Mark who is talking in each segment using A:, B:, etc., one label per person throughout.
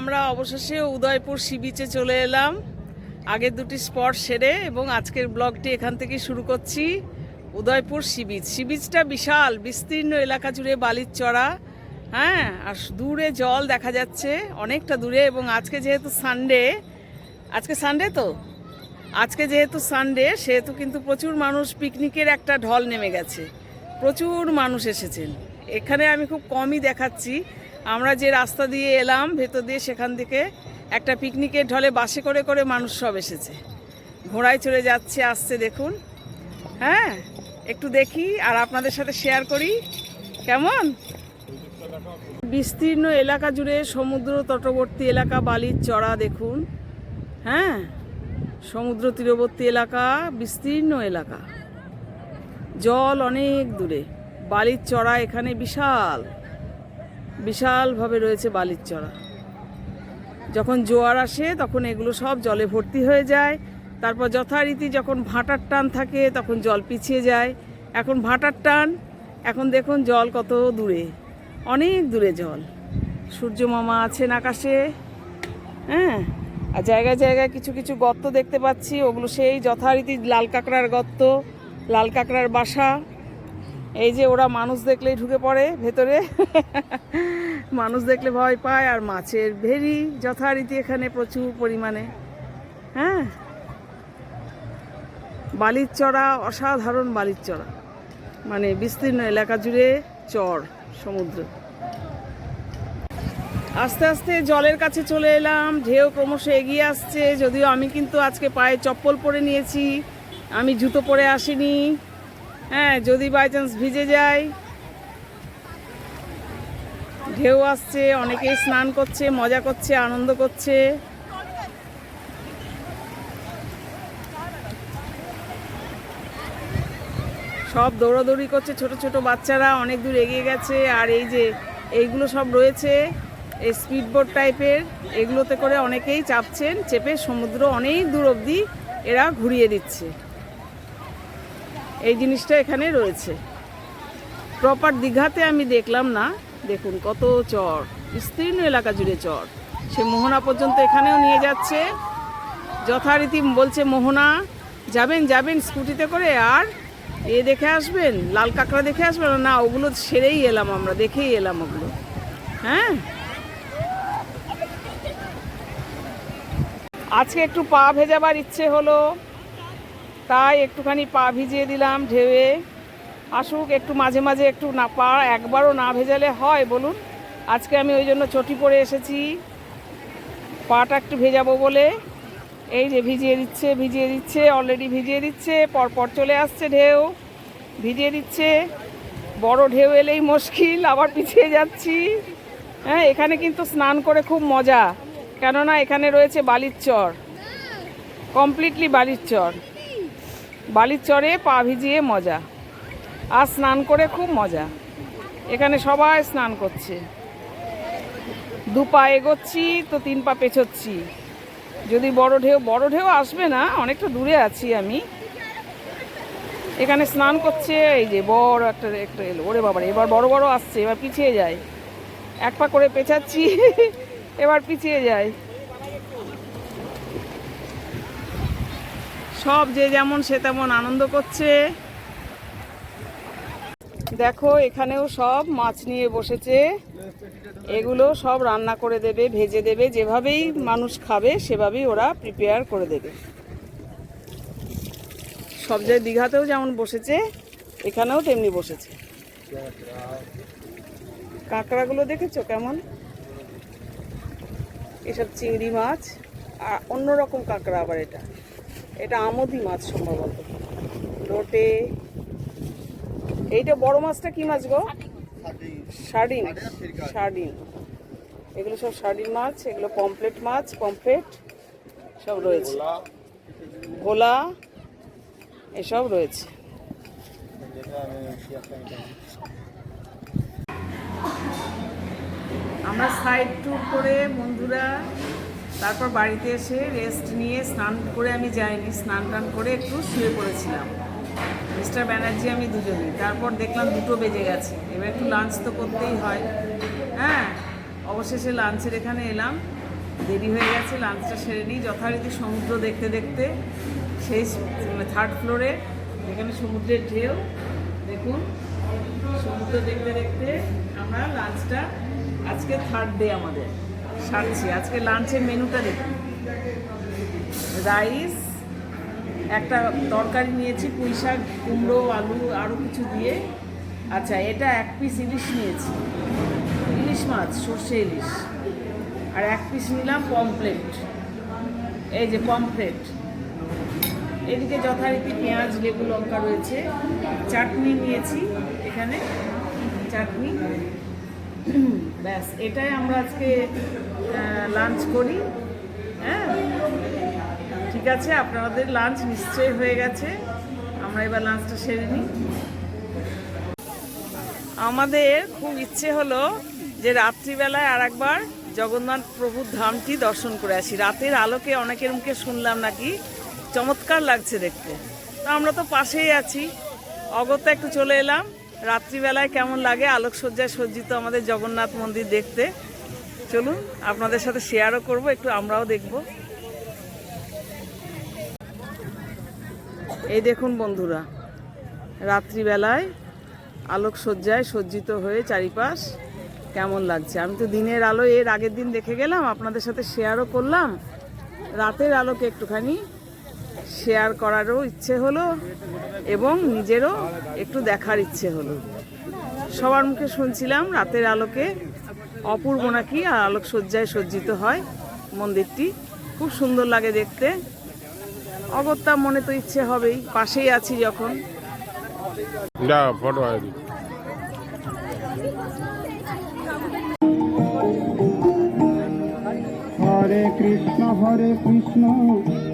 A: আমরা অবশেষে উদয়পুর সি বিচে চলে এলাম আগের দুটি স্পট সেরে এবং আজকের ব্লগটি এখান থেকে শুরু করছি উদয়পুর সি বিচ সি বিচটা বিশাল বিস্তীর্ণ এলাকা জুড়ে বালির চড়া হ্যাঁ আর দূরে জল দেখা যাচ্ছে অনেকটা দূরে এবং আজকে যেহেতু সানডে আজকে সানডে তো আজকে যেহেতু সানডে সেহেতু কিন্তু প্রচুর মানুষ পিকনিকের একটা ঢল নেমে গেছে প্রচুর মানুষ এসেছেন এখানে আমি খুব কমই দেখাচ্ছি আমরা যে রাস্তা দিয়ে এলাম ভেতর দিয়ে সেখান থেকে একটা পিকনিকের ঢলে বাসে করে করে মানুষ সব এসেছে ঘোড়ায় চলে যাচ্ছে আসছে দেখুন হ্যাঁ একটু দেখি আর আপনাদের সাথে শেয়ার করি কেমন বিস্তীর্ণ এলাকা জুড়ে সমুদ্র তটবর্তী এলাকা বালির চড়া দেখুন হ্যাঁ সমুদ্র তীরবর্তী এলাকা বিস্তীর্ণ এলাকা জল অনেক দূরে বালির চড়া এখানে বিশাল বিশালভাবে রয়েছে বালির চড়া যখন জোয়ার আসে তখন এগুলো সব জলে ভর্তি হয়ে যায় তারপর যথারীতি যখন ভাটার টান থাকে তখন জল পিছিয়ে যায় এখন ভাটার টান এখন দেখুন জল কত দূরে অনেক দূরে জল সূর্য মামা আছেন আকাশে হ্যাঁ আর জায়গায় জায়গায় কিছু কিছু গর্ত দেখতে পাচ্ছি ওগুলো সেই যথারীতি লাল কাঁকড়ার গর্ত লাল কাঁকড়ার বাসা এই যে ওরা মানুষ দেখলেই ঢুকে পড়ে ভেতরে মানুষ দেখলে ভয় পায় আর মাছের ভেরি যথারীতি এখানে প্রচুর পরিমাণে হ্যাঁ বালির চড়া অসাধারণ বালির চড়া মানে বিস্তীর্ণ এলাকা জুড়ে চর সমুদ্র আস্তে আস্তে জলের কাছে চলে এলাম ঢেউ ক্রমশ এগিয়ে আসছে যদিও আমি কিন্তু আজকে পায়ে চপ্পল পরে নিয়েছি আমি জুতো পরে আসিনি হ্যাঁ যদি বাই চান্স ভিজে যায় ঢেউ আসছে অনেকেই স্নান করছে মজা করছে আনন্দ করছে সব দৌড়াদৌড়ি করছে ছোট ছোট বাচ্চারা অনেক দূর এগিয়ে গেছে আর এই যে এইগুলো সব রয়েছে এই স্পিডবোট টাইপের এগুলোতে করে অনেকেই চাপছেন চেপে সমুদ্র অনেক দূর অবধি এরা ঘুরিয়ে দিচ্ছে এই জিনিসটা এখানে রয়েছে প্রপার দীঘাতে আমি দেখলাম না দেখুন কত চর বিস্তীর্ণ এলাকা জুড়ে চর সে মোহনা পর্যন্ত এখানেও নিয়ে যাচ্ছে যথারীতি বলছে মোহনা যাবেন যাবেন স্কুটিতে করে আর এ দেখে আসবেন লাল কাঁকড়া দেখে আসবেন না ওগুলো সেরেই এলাম আমরা দেখেই এলাম ওগুলো হ্যাঁ আজকে একটু পা ভেজাবার ইচ্ছে হলো তাই একটুখানি পা ভিজিয়ে দিলাম ঢেউয়ে আসুক একটু মাঝে মাঝে একটু না পা একবারও না ভেজালে হয় বলুন আজকে আমি ওই জন্য চটি পরে এসেছি পাটা একটু ভেজাবো বলে এই যে ভিজিয়ে দিচ্ছে ভিজিয়ে দিচ্ছে অলরেডি ভিজিয়ে দিচ্ছে পরপর চলে আসছে ঢেউ ভিজিয়ে দিচ্ছে বড় ঢেউ এলেই মুশকিল আবার পিছিয়ে যাচ্ছি হ্যাঁ এখানে কিন্তু স্নান করে খুব মজা কেননা এখানে রয়েছে বালির চর কমপ্লিটলি বালির চর বালির চরে পা ভিজিয়ে মজা আর স্নান করে খুব মজা এখানে সবাই স্নান করছে দু পা এগোচ্ছি তো তিন পা পেছোচ্ছি যদি বড় ঢেউ বড় ঢেউ আসবে না অনেকটা দূরে আছি আমি এখানে স্নান করছে এই যে বড় একটা একটা এলো ওরে বাবার এবার বড় বড় আসছে এবার পিছিয়ে যায় এক পা করে পেঁচাচ্ছি এবার পিছিয়ে যায় সব যে যেমন সে তেমন আনন্দ করছে দেখো এখানেও সব মাছ নিয়ে বসেছে এগুলো সব রান্না করে দেবে ভেজে দেবে যেভাবেই মানুষ খাবে সেভাবেই ওরা প্রিপেয়ার করে দেবে সব জায়গায় দীঘাতেও যেমন বসেছে এখানেও তেমনি বসেছে কাঁকড়াগুলো দেখেছো কেমন এসব চিংড়ি মাছ আর অন্যরকম কাঁকড়া আবার এটা এটা আমোদি মাছ সম্ভবত লোটে এইটা বড় মাছটা কি মাছ গো সার্ডিন সার্ডিন এগুলো সব সার্ডিন মাছ এগুলো পমফ্লেট মাছ পমফ্লেট সব রয়েছে ভোলা এসব রয়েছে আমরা সাইড ট্যুর করে বন্ধুরা তারপর বাড়িতে এসে রেস্ট নিয়ে স্নান করে আমি যাইনি স্নান টান করে একটু শুয়ে পড়েছিলাম মিস্টার ব্যানার্জি আমি দুজনই তারপর দেখলাম দুটো বেজে গেছে এবার একটু লাঞ্চ তো করতেই হয় হ্যাঁ অবশেষে লাঞ্চের এখানে এলাম দেরি হয়ে গেছে লাঞ্চটা সেরে নিই যথারীতি সমুদ্র দেখতে দেখতে সেই থার্ড ফ্লোরে মানে যেখানে সমুদ্রের ঢেউ দেখুন সমুদ্র দেখতে দেখতে আমরা লাঞ্চটা আজকে থার্ড ডে আমাদের সারছি আজকে লাঞ্চের মেনুটা দেখুন রাইস একটা তরকারি নিয়েছি পুঁই শাক কুমড়ো আলু আরও কিছু দিয়ে আচ্ছা এটা এক পিস ইলিশ নিয়েছি ইলিশ মাছ সর্ষে ইলিশ আর এক পিস নিলাম পমফ্লেট এই যে পমফ্লেট এদিকে যথারীতি পেঁয়াজ লেবু লঙ্কা রয়েছে চাটনি নিয়েছি এখানে চাটনি ব্যাস এটাই আমরা আজকে লাঞ্চ করি হ্যাঁ ঠিক আছে আপনাদের লাঞ্চ নিশ্চয়ই হয়ে গেছে আমরা এবার লাঞ্চটা সেরে নিই আমাদের খুব ইচ্ছে হলো যে রাত্রিবেলায় আর একবার জগন্নাথ প্রভুর ধামটি দর্শন করে আসি রাতের আলোকে অনেকের মুখে শুনলাম নাকি চমৎকার লাগছে দেখতে তো আমরা তো পাশেই আছি অগত্যা একটু চলে এলাম রাত্রিবেলায় কেমন লাগে আলোকসজ্জায় সজ্জিত আমাদের জগন্নাথ মন্দির দেখতে চলুন আপনাদের সাথে শেয়ারও করব একটু আমরাও দেখবো এই দেখুন বন্ধুরা রাত্রিবেলায় আলোকসজ্জায় সজ্জিত হয়ে চারিপাশ কেমন লাগছে আমি তো দিনের আলো এর আগের দিন দেখে গেলাম আপনাদের সাথে শেয়ারও করলাম রাতের আলোকে একটুখানি শেয়ার করারও ইচ্ছে হলো এবং নিজেরও একটু দেখার ইচ্ছে হলো সবার মুখে শুনছিলাম রাতের আলোকে অপূর্ব নাকি আর আলোকসজ্জায় সজ্জিত হয় মন্দিরটি খুব সুন্দর লাগে দেখতে অগত্যা মনে তো ইচ্ছে হবেই পাশেই আছি যখন হরে কৃষ্ণ হরে কৃষ্ণ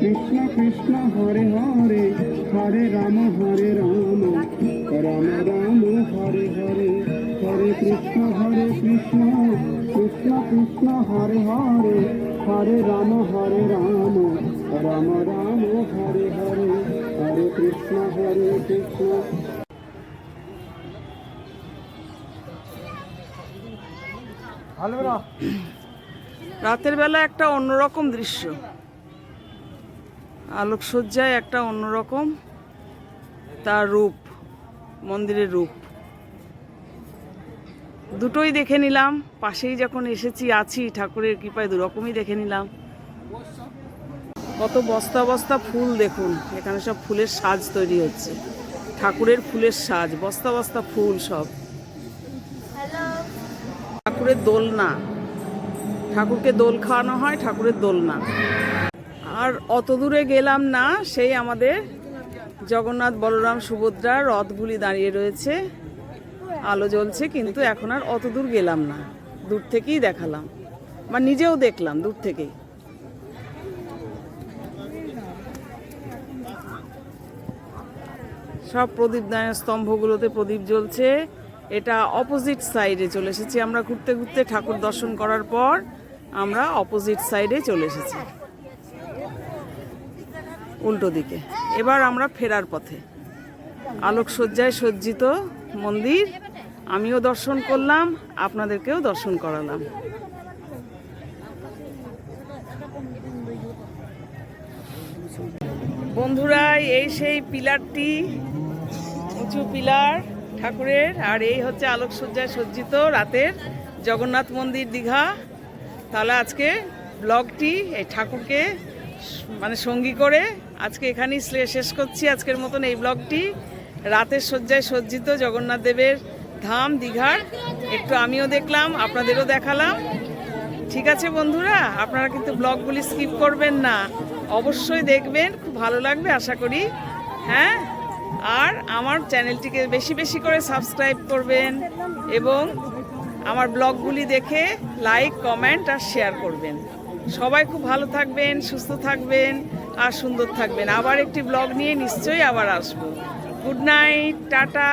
A: কৃষ্ণ কৃষ্ণ হরে হরে হরে রাম হরে রাম রাম রাম হরে হরে হরে কৃষ্ণ হরে কৃষ্ণ কৃষ্ণ কৃষ্ণ হরে হরে হরে রাম হরে রাম রাম রাম হরে হরে হরে কৃষ্ণ হরে কৃষ্ণ রাতের বেলা একটা অন্যরকম দৃশ্য আলোকসজ্জায় একটা অন্যরকম তার রূপ মন্দিরের রূপ দুটোই দেখে নিলাম পাশেই যখন এসেছি আছি ঠাকুরের কৃপায় দুরকমই দেখে নিলাম কত বস্তা বস্তা ফুল দেখুন এখানে সব ফুলের সাজ তৈরি হচ্ছে ঠাকুরের ফুলের সাজ বস্তা বস্তা ফুল সব ঠাকুরের দোলনা ঠাকুরকে দোল খাওয়ানো হয় ঠাকুরের দোলনা আর অত দূরে গেলাম না সেই আমাদের জগন্নাথ বলরাম সুভদ্রার রথগুলি দাঁড়িয়ে রয়েছে আলো জ্বলছে কিন্তু এখন আর অত দূর গেলাম না দূর থেকেই দেখালাম বা নিজেও দেখলাম দূর থেকেই সব প্রদীপ দায়ের স্তম্ভগুলোতে প্রদীপ জ্বলছে এটা অপোজিট সাইডে চলে এসেছি আমরা ঘুরতে ঘুরতে ঠাকুর দর্শন করার পর আমরা অপোজিট সাইডে চলে এসেছি উল্টো দিকে এবার আমরা ফেরার পথে আলোকসজ্জায় সজ্জিত মন্দির আমিও দর্শন করলাম আপনাদেরকেও দর্শন করালাম বন্ধুরা এই সেই পিলারটি উঁচু পিলার ঠাকুরের আর এই হচ্ছে আলোকসজ্জায় সজ্জিত রাতের জগন্নাথ মন্দির দীঘা তাহলে আজকে ব্লগটি এই ঠাকুরকে মানে সঙ্গী করে আজকে এখানেই শেষ করছি আজকের মতন এই ব্লগটি রাতের শয্যায় সজ্জিত জগন্নাথ দেবের ধাম দীঘার একটু আমিও দেখলাম আপনাদেরও দেখালাম ঠিক আছে বন্ধুরা আপনারা কিন্তু ব্লগগুলি স্কিপ করবেন না অবশ্যই দেখবেন খুব ভালো লাগবে আশা করি হ্যাঁ আর আমার চ্যানেলটিকে বেশি বেশি করে সাবস্ক্রাইব করবেন এবং আমার ব্লগগুলি দেখে লাইক কমেন্ট আর শেয়ার করবেন সবাই খুব ভালো থাকবেন সুস্থ থাকবেন আর সুন্দর থাকবেন আবার একটি ব্লগ নিয়ে নিশ্চয়ই আবার আসবো গুড নাইট টাটা